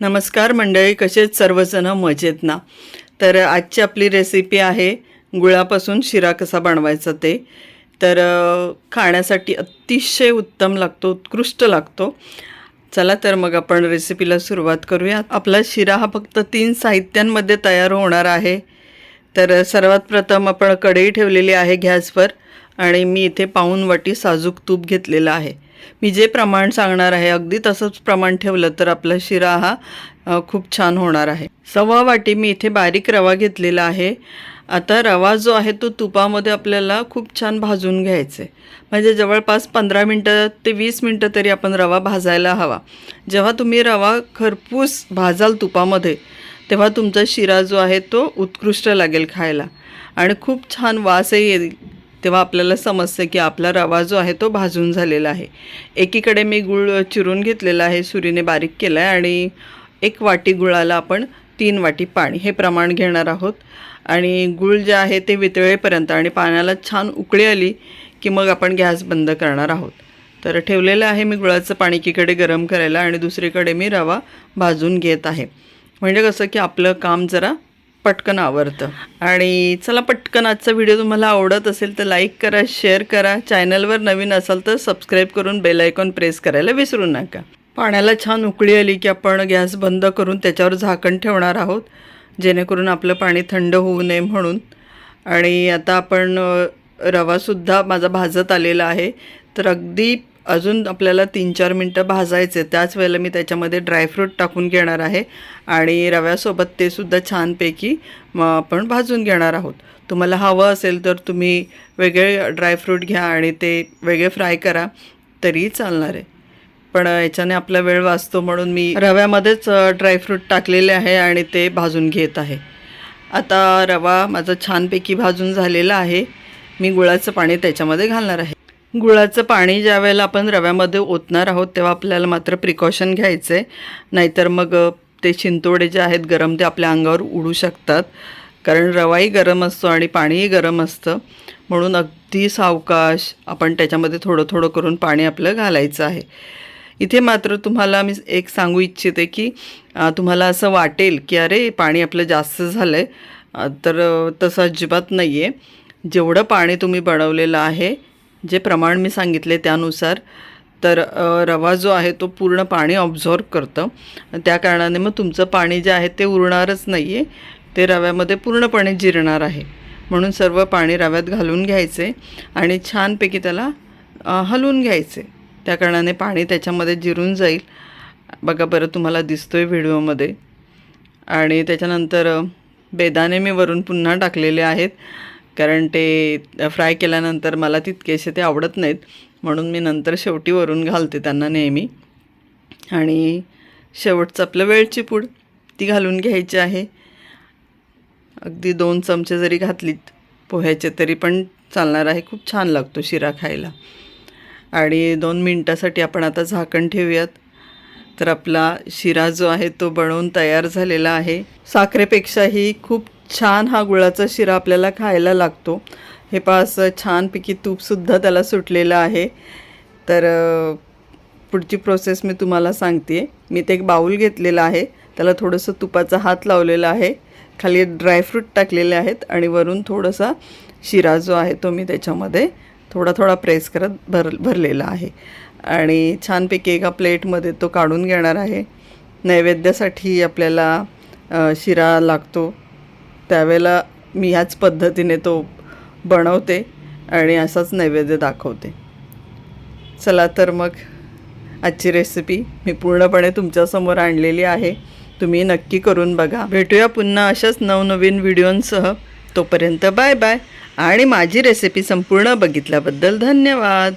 नमस्कार मंडळी कसेच सर्वजण? मजेत ना? तर आजची आपली रेसिपी आहे गुळापासून शिरा कसा बनवायचा ते. तर खाण्यासाठी अतिशय उत्तम लागतो उत्कृष्ट लागतो. चला तर मग आपण रेसिपीला सुरुवात करूया आपला शिरा हा फक्त तीन साहित्यांमध्ये तयार होणार आहे. तर सर्वात प्रथम आपण कढई ठेवलेली आहे गॅसवर आणि मी इथे पाऊन वाटी साजूक तूप घेतलेलं आहे. मी जे प्रमाण सांगणार आहे अगदी तसंच प्रमाण ठेवलं तर आपला शिरा हा खूप छान होणार आहे. सव्वा वाटी मी इथे बारीक रवा घेतलेला आहे. आता रवा जो आहे तो तुपामध्ये आपल्याला खूप छान भाजून घ्यायचा. आहे म्हणजे जवळपास पंधरा मिनटं ते वीस मिनटं तरी आपण रवा भाजायला हवा. जेव्हा तुम्ही रवा खरपूस भाजाल तुपामध्ये तेव्हा तुमचा शिरा जो आहे तो उत्कृष्ट लागेल खायला. आणि खूप छान वासही येईल. तेव्हा आपल्याला समजतं की आपला रवा जो आहे तो भाजून झालेला आहे. एकीकडे मी गुळ चिरून घेतलेला आहे सुरीने बारीक केला आहे आणि एक वाटी गुळाला आपण तीन वाटी पाणी हे प्रमाण घेणार आहोत. आणि गुळ जे आहे ते वितळेपर्यंत आणि पाण्याला छान उकळी आली की मग आपण गॅस बंद करणार आहोत. तर ठेवलेलं आहे मी गुळाचं पाणी एकीकडे गरम करायला आणि दुसरीकडे मी रवा भाजून घेत आहे. म्हणजे कसं की आपलं काम जरा पटकन आवडतं. आणि चला पटकन आजचा व्हिडिओ तुम्हाला आवडत असेल तर लाईक करा शेअर करा. चॅनलवर नवीन असाल तर सबस्क्राईब करून बेल आयकॉन प्रेस करायला विसरू नका. पाण्याला छान उकळी आली की आपण गॅस बंद करून त्याच्यावर झाकण ठेवणार आहोत जेणेकरून आपलं पाणी थंड होऊ नये म्हणून. आणि आता आपण रवासुद्धा माझा भाजत आलेला आहे. तर अगदी अजून आपल्याला तीन चार मिनटं भाजायचे त्याच वेळेला मी त्याच्यामध्ये ड्रायफ्रूट टाकून घेणार आहे. आणि रव्यासोबत ते सुद्धा छानपैकी मग आपण भाजून घेणार आहोत. तुम्हाला हवं असेल तर तुम्ही वेगळे ड्रायफ्रूट घ्या आणि ते वेगळे फ्राय करा. तरीही चालणार आहे. पण याच्याने आपला वेळ वाचतो म्हणून मी रव्यामध्येच ड्रायफ्रूट टाकलेले आहे आणि ते भाजून घेत आहे. आता रवा माझा छानपैकी भाजून झालेला आहे. मी गुळाचं पाणी त्याच्यामध्ये घालणार आहे. गुळाचं पाणी ज्या वेळेला आपण रव्यामध्ये ओतणार आहोत तेव्हा आपल्याला मात्र प्रिकॉशन घ्यायचं आहे नाहीतर मग ते शिंतोडे जे आहेत गरम ते आपल्या अंगावर उडू शकतात. कारण रवाही गरम असतो आणि पाणीही गरम असतं. म्हणून अगदी सावकाश आपण त्याच्यामध्ये थोडं थोडं करून पाणी आपलं घालायचं आहे. इथे मात्र तुम्हाला मी एक सांगू इच्छिते की तुम्हाला असं वाटेल की अरे पाणी आपलं जास्त झालं आहे तर तसं अजिबात नाही आहे जेवढं पाणी तुम्ही बनवलेलं आहे जे प्रमाण मी सांगितले त्यानुसार तर रवा जो आहे तो पूर्ण पाणी ऑब्झॉर्व करतं. त्या कारणाने मग तुमचं पाणी जे आहे ते उरणारच नाही आहे ते रव्यामध्ये पूर्णपणे जिरणार आहे. म्हणून सर्व पाणी रव्यात घालून घ्यायचे आणि छानपैकी त्याला हलवून घ्यायचे. त्या कारणाने पाणी त्याच्यामध्ये जिरून जाईल. बघा बरं तुम्हाला दिसतो आहे व्हिडिओमध्ये. आणि त्याच्यानंतर बेदाने बेदाणे मी वरून पुन्हा टाकलेले आहेत. कारण ते फ्राय केल्यानंतर मला तितकेसे ते आवडत नाहीत. म्हणून मी नंतर शेवटी वरून घालते त्यांना नेहमी. आणि शेवटचं आपलं वेळची पूड ती घालून घ्यायची आहे. अगदी दोन चमचे जरी घातलीत पोह्याचे तरी पण चालणार आहे. खूप छान लागतो शिरा खायला. आणि दोन मिनटासाठी आपण आता झाकण ठेवूयात. तर आपला शिरा जो आहे तो बनवून तयार झालेला आहे. साखरेपेक्षाही खूप छान हा गुळाचा शिरा आपल्याला खायला लागतो. हे पहा असं छानपैकी तूपसुद्धा त्याला सुटलेलं आहे. तर पुढची प्रोसेस मी तुम्हाला सांगते. मी ते एक बाऊल घेतलेला आहे. त्याला थोडंसं तुपाचा हात लावलेला आहे. खाली ड्रायफ्रूट टाकलेले आहेत आणि वरून थोडासा शिरा जो आहे तो मी त्याच्यामध्ये थोडा थोडा प्रेस करत भर भरलेला आहे. आणि छानपैकी एका प्लेटमध्ये तो काढून घेणार आहे. नैवेद्यासाठी आपल्याला शिरा लागतो. त्यावेळेला मी ह्याच पद्धतीने तो बनवते आणि असाच नैवेद्य दाखवते. चला तर मग आजची रेसिपी मी पूर्णपणे तुमच्यासमोर आणलेली आहे. तुम्ही नक्की करून बघा. भेटूया पुन्हा अशाच नवनवीन व्हिडिओंसह. तोपर्यंत बाय बाय आणि माझी रेसिपी संपूर्ण बघितल्याबद्दल धन्यवाद.